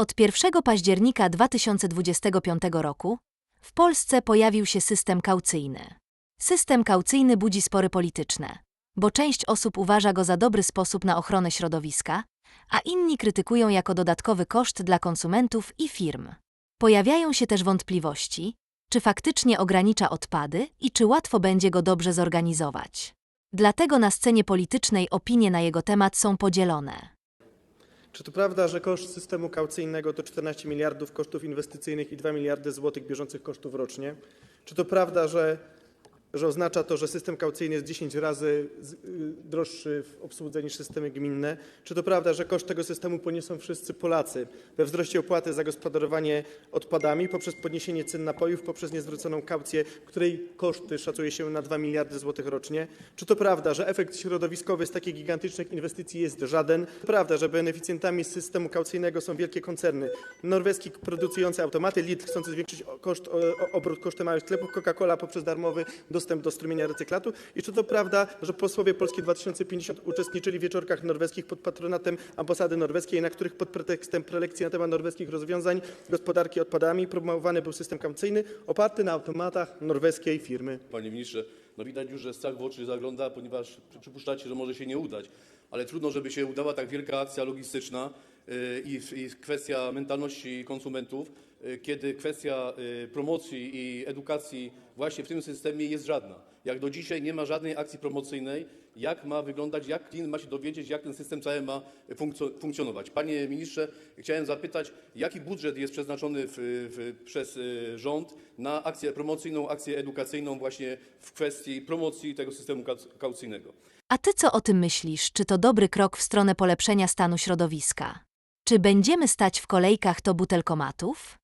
Od 1 października 2025 roku w Polsce pojawił się system kaucyjny. System kaucyjny budzi spory polityczne, bo część osób uważa go za dobry sposób na ochronę środowiska, a inni krytykują jako dodatkowy koszt dla konsumentów i firm. Pojawiają się też wątpliwości, czy faktycznie ogranicza odpady i czy łatwo będzie go dobrze zorganizować. Dlatego na scenie politycznej opinie na jego temat są podzielone. Czy to prawda, że koszt systemu kaucyjnego to 14 miliardów kosztów inwestycyjnych i 2 miliardy złotych bieżących kosztów rocznie? Czy to prawda, że, że oznacza to, że system kaucyjny jest 10 razy y, droższy w obsłudze niż systemy gminne? Czy to prawda, że koszt tego systemu poniosą wszyscy Polacy we wzroście opłaty za gospodarowanie odpadami poprzez podniesienie cen napojów, poprzez niezwróconą kaucję, której koszty szacuje się na 2 miliardy złotych rocznie? Czy to prawda, że efekt środowiskowy z takich gigantycznych inwestycji jest żaden? To prawda, że beneficjentami systemu kaucyjnego są wielkie koncerny. Norweski produkujący automaty, Lidl chcący zwiększyć koszt, obrót kosztem małych sklepów, Coca-Cola poprzez darmowy dostęp do strumienia recyklatu. I czy to prawda, że posłowie Polski 2050 uczestniczyli w wieczorkach norweskich pod patronatem ambasady norweskiej, na których pod pretekstem prelekcji na temat norweskich rozwiązań gospodarki odpadami promowany był system kaucyjny oparty na automatach norweskiej firmy? Panie ministrze, no widać już, że strach w oczy zagląda, ponieważ przy- przypuszczacie, że może się nie udać. Ale trudno, żeby się udała tak wielka akcja logistyczna yy, i, i kwestia mentalności konsumentów, kiedy kwestia yy, promocji i edukacji właśnie w tym systemie jest żadna. Jak do dzisiaj nie ma żadnej akcji promocyjnej, jak ma wyglądać, jak klient ma się dowiedzieć, jak ten system cały ma funkcjo- funkcjonować. Panie ministrze, chciałem zapytać, jaki budżet jest przeznaczony w, w, przez y, rząd na akcję promocyjną, akcję edukacyjną właśnie w kwestii promocji tego systemu kauc- kaucyjnego? A ty co o tym myślisz? Czy to dobry krok w stronę polepszenia stanu środowiska? Czy będziemy stać w kolejkach do butelkomatów?